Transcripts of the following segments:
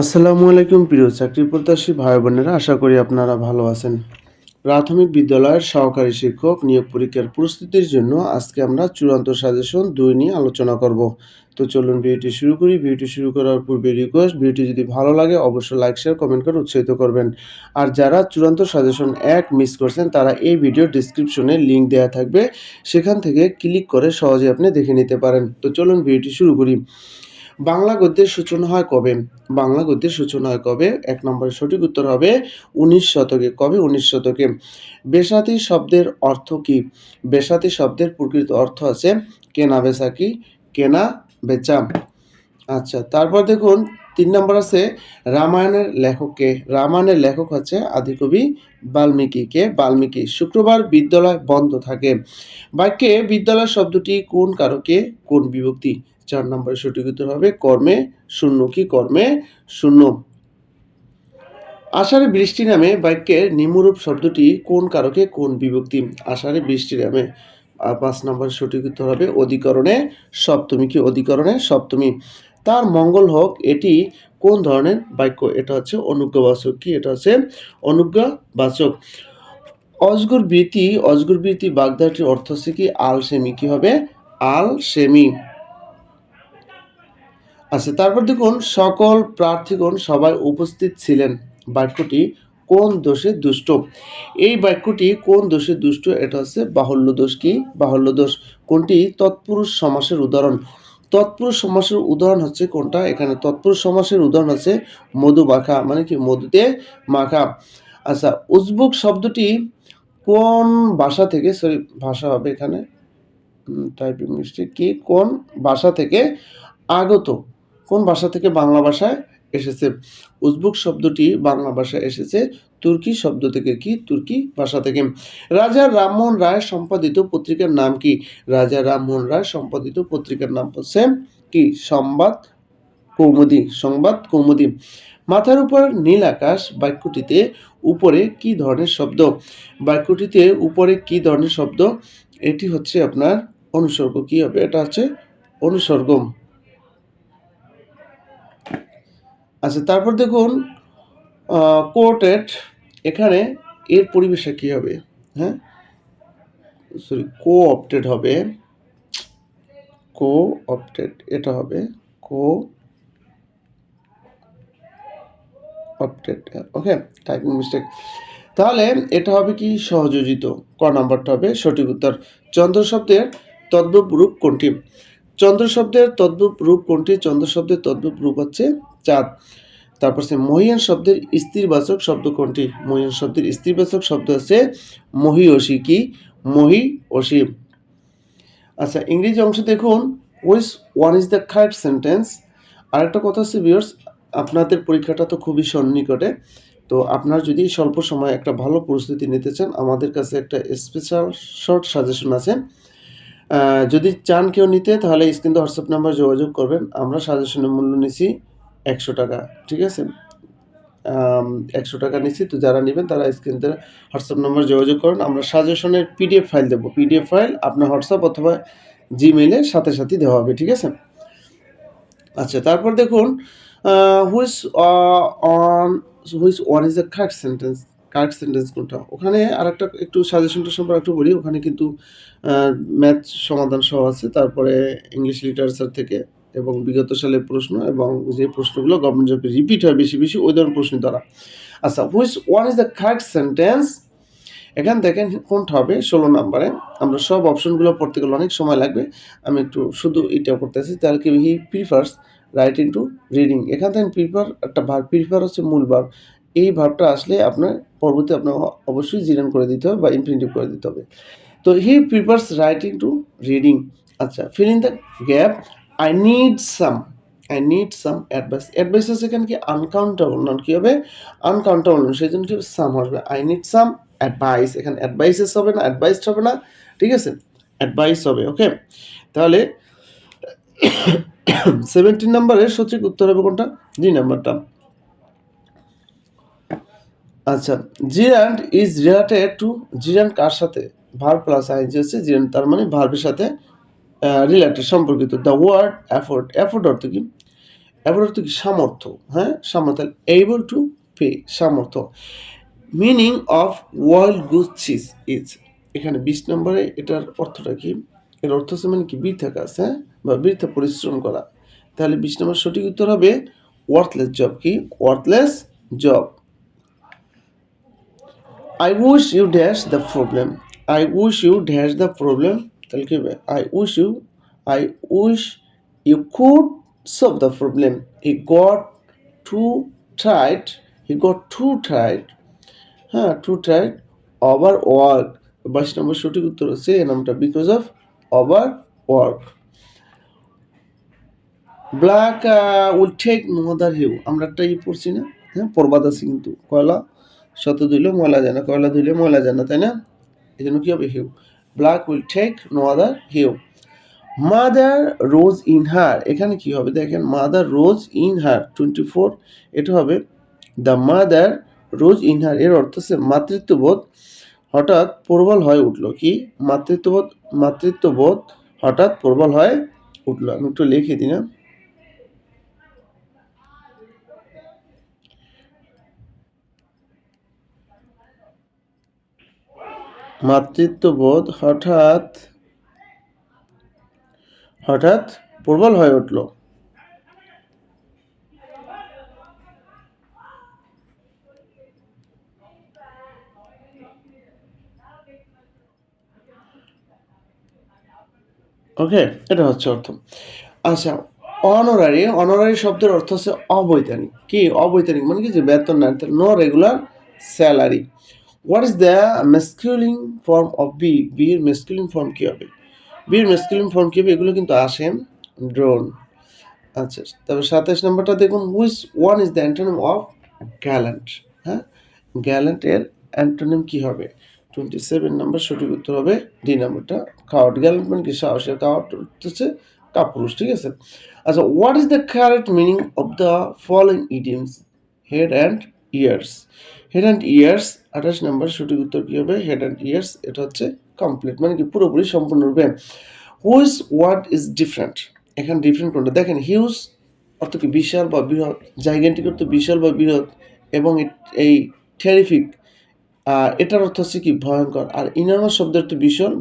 আসসালামু আলাইকুম, প্রিয় চাকরি প্রত্যাশী ভাই বোনেরা, আশা করি আপনারা ভালো আছেন। প্রাথমিক বিদ্যালয়ের সহকারী শিক্ষক নিয়োগ পরীক্ষার প্রস্তুতির জন্য আজকে আমরা চূড়ান্ত সাজেশন দুই নিয়ে আলোচনা করব। তো চলুন ভিডিওটি শুরু করি। ভিডিওটি শুরু করার পূর্বে রিকোয়েস্ট ভিডিওটি যদি ভালো লাগে অবশ্যই লাইক শেয়ার কমেন্ট করে উৎসাহিত করবেন। আর যারা চূড়ান্ত সাজেশন এক মিস করছেন, তারা এই ভিডিও ডিসক্রিপশনে লিংক দেওয়া থাকবে। সেখান থেকে ক্লিক করে সহজে আপনি দেখে নিতে পারেন। তো চলুন ভিডিওটি শুরু করি। বাংলা গদ্যের সূচনা হয় কবে? বাংলা গদ্যের সূচনা হয় কবে? এক নম্বরের সঠিক উত্তর হবে উনিশ শতকে। কবে উনিশ শতকে? বেসাতি শব্দের অর্থ কি? বেসাতি শব্দের প্রকৃত অর্থ আছে কেনা বেচা কি? কেনা বেচা। আচ্ছা তারপর দেখুন তিন নম্বর আছে রামায়ণের লেখক কে? রামায়ণের লেখক হচ্ছে আদিকবি বাল্মীকি। কে? বাল্মীকি। শুক্রবার বিদ্যালয় বন্ধ থাকে। বাক্যে বিদ্যালয় শব্দটি কোন কারকে? কোন বিভক্তি? চার নম্বরের সঠিক উত্তর হবে কর্মে শূন্য কি কর্মে শূন্য। আষাঢ়ে বৃষ্টি নামে বাক্যের নিম্নরূপ শব্দটি কোন কারকে কোন বিভক্তি? আষাঢ়ে বৃষ্টি নামে পাঁচ নম্বরের সঠিক উত্তর হবে অধিকরণে সপ্তমী কি অধিকরণে সপ্তমী। তার মঙ্গল হোক এটি কোন ধরনের বাক্য? এটা হচ্ছে অনুজ্ঞাবাচক কি? এটা হচ্ছে অনুজ্ঞাবাচক। অজগর বৃত্তি অজগর বৃত্তি বাগদাটির অর্থ হচ্ছে কি? আল সেমি কি হবে? আল সেমি আচ্ছা তারপর দেখুন, সকল প্রার্থীগণ সবাই উপস্থিত ছিলেন। বাক্যটি, কোন দোষে দুষ্ট? এই বাক্যটি, কোন দোষে দুষ্ট, এটা হচ্ছে বাহুল্য দোষ কি? বাহুল্য দোষ। কোনটি? তৎপুরুষ সমাসের উদাহরণ। তৎপুরুষ সমাসের উদাহরণ হচ্ছে কোনটা? এখানে তৎপুরুষ সমাসের উদাহরণ হচ্ছে মধু মাখা মানে কি? মধুতে মাখা। আচ্ছা উজবুক শব্দটি কোন ভাষা থেকে, সরি, ভাষা হবে এখানে। টাইপিং মিস্টেক কি? কোন ভাষা থেকে আগত? কোন ভাষা থেকে বাংলা ভাষায় এসেছে? উজবুক শব্দটি বাংলা ভাষায় এসেছে, তুর্কি শব্দ থেকে কি, তুর্কি ভাষা থেকে? রাজা রামমোহন রায় সম্পাদিত পত্রিকার নাম কি? রাজা রামমোহন রায় সম্পাদিত পত্রিকার নাম হচ্ছে কি? সংবাদ কৌমুদি সংবাদ কৌমুদি। মাথার উপর নীল আকাশ বাক্যটিতে উপরে কি ধরনের শব্দ? বাক্যটিতে উপরে কি ধরনের শব্দ? এটি হচ্ছে আপনার অনুসর্গ। কি হবে? এটা হচ্ছে অনুসর্গ আচ্ছা তারপর দেখুন কোর্টেড এখানে এর পরিবেশে কী হবে? হ্যাঁ? সরি কো অপটেড হবে। কো অপটেড এটা হবে। Co opted okay typing mistake তাহলে এটা হবে কি? সহযোজিত। ক নাম্বারটা হবে? সঠিক উত্তর। চন্দ্র শব্দের তদ্ভব রূপ কোনটি? চন্দ্র শব্দের তদ্ভব রূপ কোনটি? চন্দ্র শব্দের তদ্ভব রূপ হচ্ছে চাঁদ। তারপর সে মহিয়ান শব্দের স্থিরবাচক শব্দ কোনটি? মহিয়ান শব্দের স্থিরবাচক শব্দ আছে মহিয়সী কি? মহি অসী আচ্ছা ইংরেজি অংশ দেখুন which one is the correct sentence আরেকটা কথা হচ্ছে ভিউয়ার্স আপনাদের পরীক্ষাটা তো খুবই সন্নিকটে। তো আপনার যদি স্বল্প সময় একটা ভালো প্রস্তুতি নিতে চান, আমাদের কাছে একটা স্পেশাল শর্ট সাজেশন আছে। যদি চান কেউ নিতে, তাহলে স্ক্রিন হোয়াটসঅ্যাপ নাম্বার যোগাযোগ করবেন। আমরা সাজেশনের মূল্য নিছি একশো টাকা, ঠিক আছে? একশো টাকা নিচ্ছি, তো যারা নেবেন তারা স্ক্রিনতে হোয়াটসঅ্যাপ নাম্বার যোগাযোগ করুন। আমরা সাজেশনের পিডিএফ ফাইল দেবো। পিডিএফ ফাইল আপনার হোয়াটসঅ্যাপ অথবা জিমেইলের সাথে সাথে দেওয়া হবে, ঠিক আছে? আচ্ছা তারপর দেখুন which one which one is the correct sentence correct sentence কোনটা? ওখানে আর একটা একটু সাজেশনটা সম্পর্কে একটু বলি। ওখানে কিন্তু ম্যাথ সমাধান সহ আছে। তারপরে ইংলিশ লিটারেচার থেকে এবং বিগত সালের প্রশ্ন এবং যে প্রশ্নগুলো গভর্নমেন্ট জবে রিপিট হয় বেশি বেশি, ওই ধরনের প্রশ্ন দ্বারা আচ্ছা which one is the correct sentence এখান দেখেন কোনটা হবে? ষোলো নাম্বারে। আমরা সব অপশনগুলো পড়তে গেলে অনেক সময় লাগবে। আমি একটু শুধু এটা করতেছি তাহলে কি he prefers writing to reading এখান থেকে প্রিফার একটা ভার প্রিফার হচ্ছে মূল ভার এই ভাবটা আসলে আপনার পরবর্তী আপনার অবশ্যই জিরান করে দিতে হবে বা ইনফিনিটিভ করে দিতে হবে। তো he prefers writing to reading আচ্ছা fill in the gap I need some I need some advice advice আছে এখানে কি আনকাউন্টেবল নন কী হবে? আনকাউন্টেবল নন সেই জন্য কি সাম হবে। আই নিড সাম অ্যাডভাইস এখানে অ্যাডভাইসেস হবে না অ্যাডভাইসড হবে না। ঠিক আছে? অ্যাডভাইস হবে ওকে তাহলে সেভেন্টিন নাম্বারের সঠিক উত্তর হবে কোনটা? জি নাম্বারটা আচ্ছা gerund is related to gerund কার সাথে? ভার প্লাস আইনজি হচ্ছে জিরান্ড তার মানে ভার্বের সাথে রিলেটেড সম্পর্কিত দ্য ওয়ার্ড অ্যাফোর্ড অ্যাফোর্ড অর্থ কি? অ্যাফোর্ড অর্থ কি? সামর্থ্য হ্যাঁ? সামর্থ্য এবল টু পে সামর্থ্য। মিনিং অফ ওয়ার্ল্ড গুড গুচিস ইজ এখানে বিশ নম্বরে এটার অর্থটা কি? এর অর্থ হচ্ছে মানে কি? বৃথা কাজ হ্যাঁ? বা বৃথা পরিশ্রম করা। তাহলে বিশ নম্বর সঠিক উত্তর হবে ওয়ার্থলেস জব কি? Worthless job I wish you dash the problem I wish you dash the problem তাহলে কি হবে? I wish you I wish you could solve the problem he got to tried he got to tried হ্যাঁ to tried over work বাইশ নম্বর সঠিক উত্তর হচ্ছে এ নামটা because of overwork black will take no other hue আমরা একটা ই পড়ছি না? হ্যাঁ পর্বাদ আছে কিন্তু। কয়লা? শত ধুইলে ময়লা যায় না, কয়লা ধুইলে ময়লা যায় না, তাই না? এই জন্য কী হবে? Hue black will take no other hue mother rose in her এখানে কি হবে? দেখেন mother rose in her twenty four এটা হবে the mother rose in her এর অর্থ হচ্ছে মাতৃত্ববোধ হঠাৎ প্রবল হয়ে উঠল। কি? মাতৃত্ববোধ মাতৃত্ববোধ হঠাৎ প্রবল হয়ে উঠল। আমি একটু লিখে দিই মাতৃত্ববোধ হঠাৎ হঠাৎ প্রবল হয়ে উঠল। ওকে এটা হচ্ছে অর্থ। আচ্ছা অনারারি অনারারি শব্দের অর্থ হচ্ছে অবৈধানিক কি? অবৈধানিক মানে কি? যে বেতন না no regular salary what is the masculine form of bee বির মেসকিউলিং ফর্ম কী হবে? বির মেসকিউলিং ফর্ম কী হবে? এগুলো কিন্তু আসে ড্রোন আচ্ছা তবে সাতাশ নম্বরটা দেখুন which one is the antonym of gallant হ্যাঁ? গ্যালেন্টের অ্যান্টোনিম কী হবে? টোয়েন্টি সেভেন নাম্বার সঠিক উত্তর হবে ডি নাম্বারটা। কাওয়ার্ড গ্যালেন্ট মানে কি? সাহসের কাওয়ার্ড হচ্ছে কাপুরুষ ঠিক আছে? আচ্ছা what is the correct meaning of the following idioms head and ears head and ears আঠাশ নাম্বার সঠিক উত্তর কী হবে? হেড অ্যান্ড ইয়ার্স এটা হচ্ছে কমপ্লিট মানে কি পুরোপুরি সম্পূর্ণরূপে হুইজ ওয়ার্ড ইজ ডিফারেন্ট এখানে ডিফারেন্ট কোনটা? দেখেন হিউজ অর্থ কি? বিশাল বা বৃহৎ জাইগেন্টিক অর্থ বিশাল বা বৃহৎ, এবং এই টেরিফিক এটার অর্থ হচ্ছে কি? ভয়ঙ্কর। আর ইনার্মাস শব্দের অর্থ বিশাল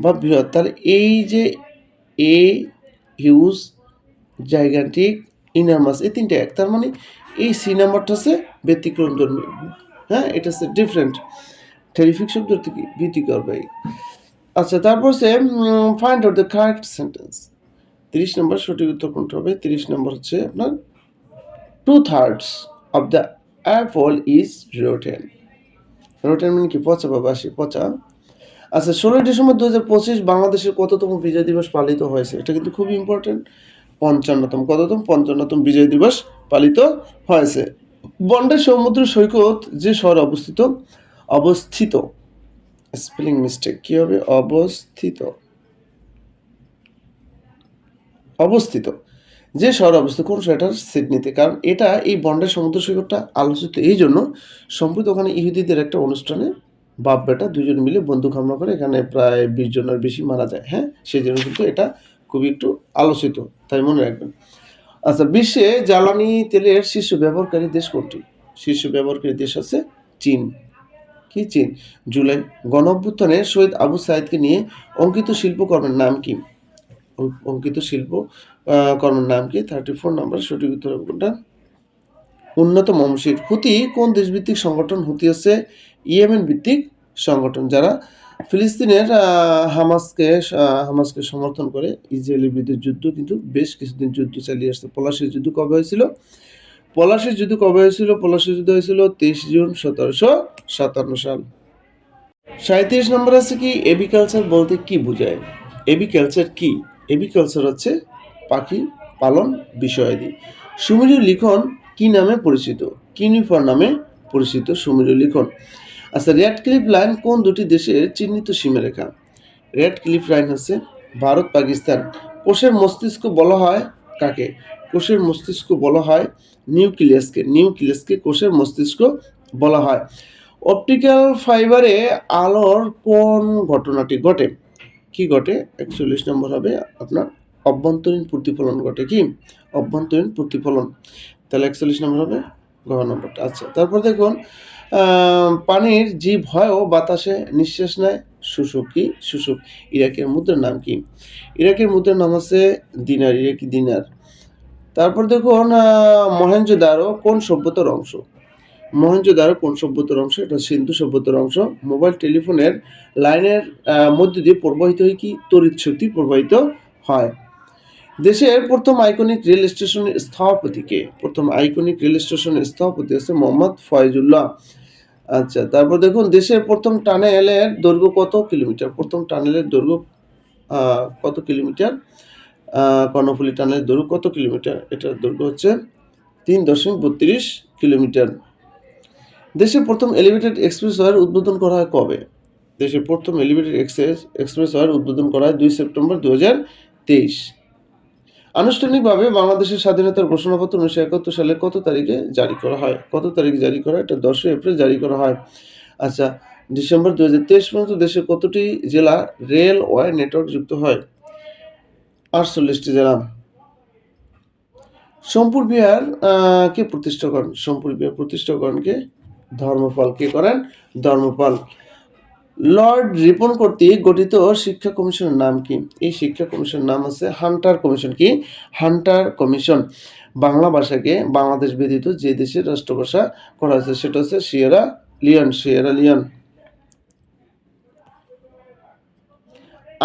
বা বৃহৎ। তাহলে এই যে এ হিউজ জাইগান্টিক ইনামাস এই তিনটে এক। তার মানে এই সি নাম্বারটা হচ্ছে ব্যতিক্রম ধর্মী হ্যাঁ? এটা হচ্ছে ডিফারেন্ট টেরিফিক শব্দ থেকে ভীতিকর ভাই। আচ্ছা তারপর সে find out the correct sentence তিরিশ নম্বর সঠিক উত্তর কোনটা হবে? তিরিশ নম্বর হচ্ছে আপনার two thirds of the apple is rotten rotten মানে কি? পচা বা বাসি, পচা। আচ্ছা ষোলোই ডিসেম্বর দু হাজার পঁচিশ বাংলাদেশের কততম বিজয় দিবস পালিত হয়েছে? এটা কিন্তু খুব ইম্পর্টেন্ট পঞ্চান্নতম, কততম? পঞ্চান্নতম বিজয় দিবস পালিত হয়েছে। বন্ডের সমুদ্র সৈকত যে শহরে অবস্থিত অবস্থিত স্পেলিং মিস্টেক কি হবে? অবস্থিত। অবস্থিত। যে শহরে অবস্থিত, কোন শহরটার সিডনিতে, কারণ এটা এই বন্ডের সমুদ্র সৈকতটা আলোচিত। এই জন্য সম্প্রতি ওখানে ইহুদিদের একটা অনুষ্ঠানে বাপ বেটা দুজন মিলে বন্দুক হামলা করে, এখানে প্রায় বিশ জনের বেশি মারা যায়। হ্যাঁ সেই জন্য কিন্তু এটা খুবই একটু আলোচিত, তাই মনে রাখবেন। আচ্ছা বিশ্বে জ্বালানি তেলের শীর্ষ ব্যবহারকারী দেশ কোনটি? শীর্ষ ব্যবহারকারী দেশ আছে চীন। কি চীন? জুলাই গণ অভ্যুত্থানে শহীদ আবু সাইদকে নিয়ে অঙ্কিত শিল্পকর্মের নাম কি? অঙ্কিত শিল্প কর্মের নাম কি? থার্টি ফোর নাম্বার সঠিক উত্তর কোনটা? উন্নত মমশির হুতি কোন দেশভিত্তিক সংগঠন? হুতি হচ্ছে ইয়েমেন ভিত্তিক সংগঠন, যারা ফিলিস্তিনের হামাসকে হামাসকে সমর্থন করে ইসরায়েলের বিরুদ্ধে যুদ্ধ কিন্তু বেশ কিছুদিন যুদ্ধ চালিয়ে আসছে। পলাশির যুদ্ধ কবে হয়েছিল? পলাশির যুদ্ধ কবে হয়েছিল? পলাশির যুদ্ধ হয়েছিল তেইশ জুন সতেরোশো সাতান্ন সাল। সাঁত্রিশ নম্বর আছে কি? এবিকালচার বলতে কি বোঝায়? এবিকালচার কি? এবিকালচার হচ্ছে পাখি পালন বিষয়াদি। সুমেরীয় লিখন কি নামে পরিচিত? কিউনিফর নামে পরিচিত সুমেরীয় লিখন। আচ্ছা রেড ক্লিফ লাইন কোন দুটি দেশের চিহ্নিত সীমারেখা রেড ক্লিফ লাইন হচ্ছে ভারত, পাকিস্তান। কোষের মস্তিষ্ক বলা হয় কাকে? কোষের মস্তিষ্ক বলা হয় নিউক্লিয়াসকে। নিউক্লিয়াসকে কোষের মস্তিষ্ক বলা হয়। অপটিক্যাল ফাইবারে আলোর কোন ঘটনাটি ঘটে? কি ঘটে? একচল্লিশ নম্বর হবে আপনার অভ্যন্তরীণ প্রতিফলন ঘটে কি? অভ্যন্তরীণ প্রতিফলন। তাহলে একচল্লিশ নম্বর হবে ঘ নম্বরটা। আচ্ছা তারপর দেখুন পানির জীব হয়ও বাতাসে নিঃশ্বাস নেয়। শুশুক কি? শুশুক ইরাকের মুদ্রার নাম কি? ইরাকের মুদ্রার নাম হচ্ছে দিনার, ইরাকি দিনার। তারপর দেখুন মহেঞ্জোদারো কোন সভ্যতার অংশ? মহেঞ্জোদারো কোন সভ্যতার অংশ? এটা সিন্ধু সভ্যতার অংশ। মোবাইল, টেলিফোনের লাইনের মধ্যে দিয়ে প্রবাহিত হয় কি? তড়িৎ শক্তি প্রবাহিত হয়। দেশের প্রথম আইকনিক রেল স্টেশনের স্থপতি কে প্রথম আইকনিক রেল স্টেশনের স্থপতি আছে মোহাম্মদ ফয়জুল্লাহ। আচ্ছা তারপর দেখুন, দেশের প্রথম টানেলের দৈর্ঘ্য কত কিলোমিটার? প্রথম টানেলের দৈর্ঘ্য কত কিলোমিটার? কর্ণফুলি টানেলের দৈর্ঘ্য কত কিলোমিটার? এটার দৈর্ঘ্য হচ্ছে তিন দশমিক বত্রিশ কিলোমিটার। দেশের প্রথম এলিভেটেড এক্সপ্রেসওয়ের উদ্বোধন করা হয় কবে? দেশের প্রথম এলিভেটেড এক্সপ্রেস এক্সপ্রেসওয়ের উদ্বোধন করা হয় দুই সেপ্টেম্বর দু হাজার তেইশ। আনুষ্ঠানিকভাবে বাংলাদেশের স্বাধীনতার ঘোষণাপত্র উনিশশো একাত্তর সালে কত তারিখে জারি করা হয়? কত তারিখে জারি করা এটা দশই এপ্রিল জারি করা হয়। আচ্ছা ডিসেম্বর দু হাজার তেইশ পর্যন্ত দেশের কতটি জেলা রেলওয়ে নেটওয়ার্ক যুক্ত হয়? আটচল্লিশটি জেলা। সোমপুর বিহার কে প্রতিষ্ঠা করেন? সোমপুর বিহার প্রতিষ্ঠা করেন কে? ধর্মপাল। কে করেন? ধর্মপাল। লর্ড রিপন কর্তৃক গঠিত শিক্ষা কমিশনের নাম কি? এই শিক্ষা কমিশনের নাম আছে হান্টার কমিশন। কি? Hunter commission. বাংলা ভাষাকে বাংলাদেশ ব্যতীত যে দেশের রাষ্ট্রভাষা করা হয়েছে, সেটা হচ্ছে Sierra Leone Sierra Leone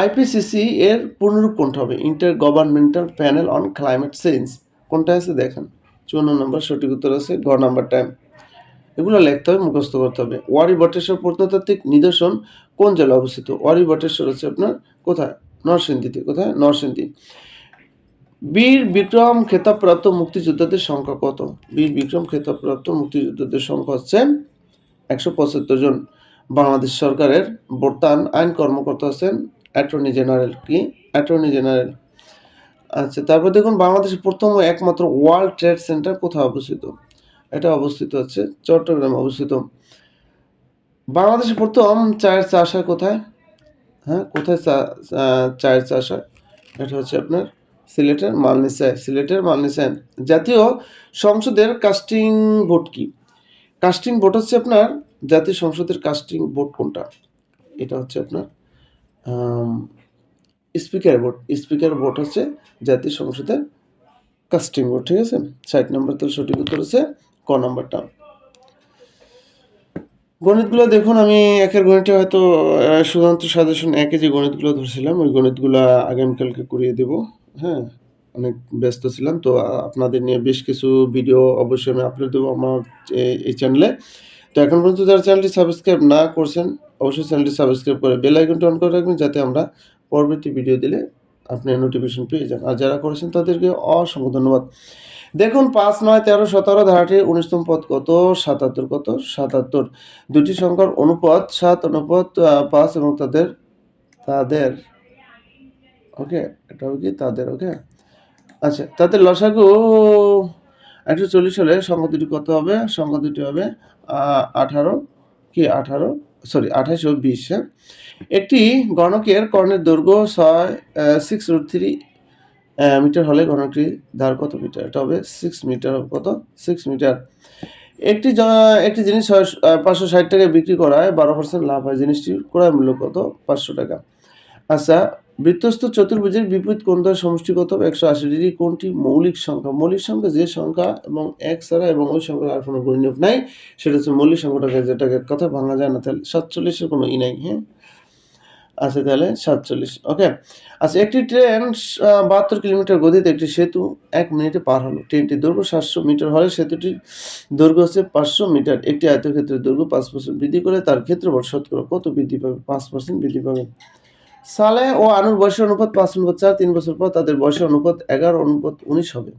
IPCC এর পূর্ণরূপ কোনটা হবে? Intergovernmental panel on climate change কোনটা আছে দেখেন? চুয়ান্ন নম্বর, সঠিক উত্তর আছে গ নাম্বার টাইম এগুলো লিখতে হবে, মুখস্থ করতে হবে। ওয়ারি বটেশ্বর প্রত্নতাত্ত্বিক নিদর্শন কোন জেলায় অবস্থিত? ওয়ারি বটেশ্বর হচ্ছে আপনার কোথায়? নরসিংদীতে, কোথায়? নরসিংদী। বীর বিক্রম খেতাবপ্রাপ্ত মুক্তিযোদ্ধাদের সংখ্যা কত? বীর বিক্রম খেতাবপ্রাপ্ত মুক্তিযোদ্ধাদের সংখ্যা হচ্ছে একশো পঁচাত্তর জন। বাংলাদেশ সরকারের বর্তমান আইন কর্মকর্তা আছেন অ্যাটর্নি জেনারেল কি? Attorney general. আচ্ছা তারপর দেখুন, বাংলাদেশের প্রথম ও একমাত্র ওয়ার্ল্ড ট্রেড সেন্টার কোথায় অবস্থিত? এটা অবস্থিত আছে চট্টগ্রামে অবস্থিত। বাংলাদেশের প্রথম চায়ের চাষ হয় কোথায়? হ্যাঁ কোথায় চা- চায়ের চাষ হয় এটা হচ্ছে আপনার সিলেটের মালনিসায় সিলেটের মালনিসায় জাতীয় সংসদের কাস্টিং ভোট কি? কাস্টিং ভোট হচ্ছে আপনার জাতীয় সংসদের কাস্টিং ভোট কোনটা? এটা হচ্ছে আপনার স্পিকার ভোট স্পিকার ভোট হচ্ছে জাতীয় সংসদের কাস্টিং ভোট ঠিক আছে? ষাট নম্বর তো সঠিক উত্তর হচ্ছে ক নম্বরটা? গণিতগুলো দেখুন, আমি একের গণিতে হয়তো শুধুমাত্র সাজেশন একে যে গণিতগুলো ধরছিলাম, ওই গণিতগুলো আগামীকালকে করিয়ে দেব হ্যাঁ? অনেক ব্যস্ত ছিলাম, তো আপনাদের নিয়ে বেশ কিছু ভিডিও অবশ্যই আমি আপলোড দেবো আমার এই চ্যানেলে তো এখন পর্যন্ত যারা চ্যানেলটি সাবস্ক্রাইব না করছেন, অবশ্যই চ্যানেলটি সাবস্ক্রাইব করে বেল আইকনটা অন করে রাখবেন, যাতে আমরা পরবর্তী ভিডিও দিলে আপনি নোটিফিকেশন পেয়ে যান। আর যারা করেছেন, তাদেরকে অসংখ্য ধন্যবাদ। দেখুন পাঁচ নয় তেরো সতেরো ধারাটির উনিশতম পদ কত? সাতাত্তর কত? সাতাত্তর। দুটি সংখ্যার অনুপদ সাত অনুপাত আহ, পাঁচ এবং তাদের তাদের ওকে এটা হবে কি তাদের ওকে? আচ্ছা তাদের লসাগু একশো চল্লিশ হলে সংখ্যা দুটি কত হবে? সংখ্যা দুটি হবে আঠারো। কি আঠারো? সরি আঠাশ ও বিশ হ্যাঁ? একটি গণকের কর্ণের দৈর্ঘ্য ছয় সিক্স রুট থ্রি মিটার হলে গণকটি ধার কত মিটার? এটা হবে সিক্স মিটার কত? Six metre. একটি একটি জিনিস পাঁচশো ষাট টাকায় বিক্রি করায়, বারো পার্সেন্ট লাভ হয়। জিনিসটির ক্রয় মূল্য কত? পাঁচশো টাকা। আচ্ছা বৃত্তস্থ চতুর্ভুজের বিপরীত কোণ দ্বয়ের সমষ্টি কত একশো আশি ডিগ্রি। কোনটি মৌলিক সংখ্যা? মৌলিক সংখ্যা যে সংখ্যা এবং এক ছাড়া এবং ওই সংখ্যার আর কোনো গুণনীয়ক নাই, সেটা হচ্ছে মৌলিক সংখ্যাটাকে যেটাকে কথা ভাঙা যায় না, তাহলে সাতচল্লিশের কোনো ই নাই হ্যাঁ? আচ্ছা তাহলে সাতচল্লিশ ওকে আচ্ছা একটি ট্রেন বাহাত্তর কিলোমিটার গতিতে একটি সেতু এক মিনিটে পার হলো। ট্রেনটির দৈর্ঘ্য সাতশো মিটার হলে সেতুটির দৈর্ঘ্য হচ্ছে পাঁচশো মিটার। একটি আয়তক্ষেত্রের দৈর্ঘ্য পাঁচ পার্সেন্ট বৃদ্ধি করে তার ক্ষেত্রফল শতকরা কত বৃদ্ধি পাবে? পাঁচ পার্সেন্ট বৃদ্ধি পাবে। সালে ও আনুর বয়সের অনুপাত পাঁচ অনুপাত চার, তিন বছর পর তাদের বয়সের অনুপাত এগারো, অনুপাত উনিশ হবে।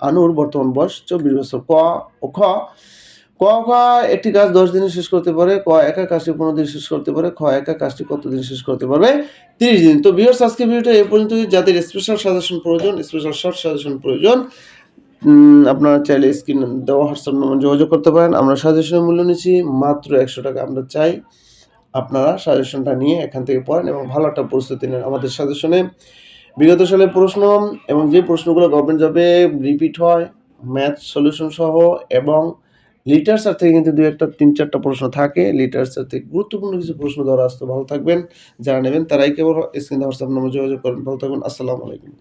আনুর বর্তমান বয়স চব্বিশ বছর। ক ও খ ক খ একটি কাজ দশ দিনে শেষ করতে পারে, ক, একা কাজটি পনেরো দিন শেষ করতে পারে, খ, একা কাজটি কত দিন শেষ করতে পারবে? তিরিশ দিন। তো বিয়ার্স আজকে ভিডিওটা এই পর্যন্ত যাদের স্পেশাল সাজেশন প্রয়োজন স্পেশাল শর্ট সাজেশন প্রয়োজন আপনারা চাইলে স্ক্রিন দেওয়া হোয়াটসঅ্যাপ নম্বর যোগাযোগ করতে পারেন। আমরা সাজেশনের মূল্য নিচ্ছি মাত্র একশো টাকা। আমরা চাই আপনারা সাজেশনটা নিয়ে এখান থেকে পড়েন এবং ভালো একটা প্রস্তুতি নেন আমাদের সাজেশনে বিগত সালের প্রশ্ন এবং যে প্রশ্নগুলো গভর্নমেন্ট জবে রিপিট হয় ম্যাথ সলিউশন সহ এবং লিটারেচার থেকে কিন্তু দু একটা, তিন চারটা প্রশ্ন থাকে। লিটারেচার থেকে গুরুত্বপূর্ণ কিছু প্রশ্ন ধরা আসতে ভালো থাকবেন। যারা নেবেন তারাই কেবল স্ক্রিনে হোয়াটসঅ্যাপ নম্বর যোগাযোগ করেন ভালো থাকবেন। আসসালামু আলাইকুম।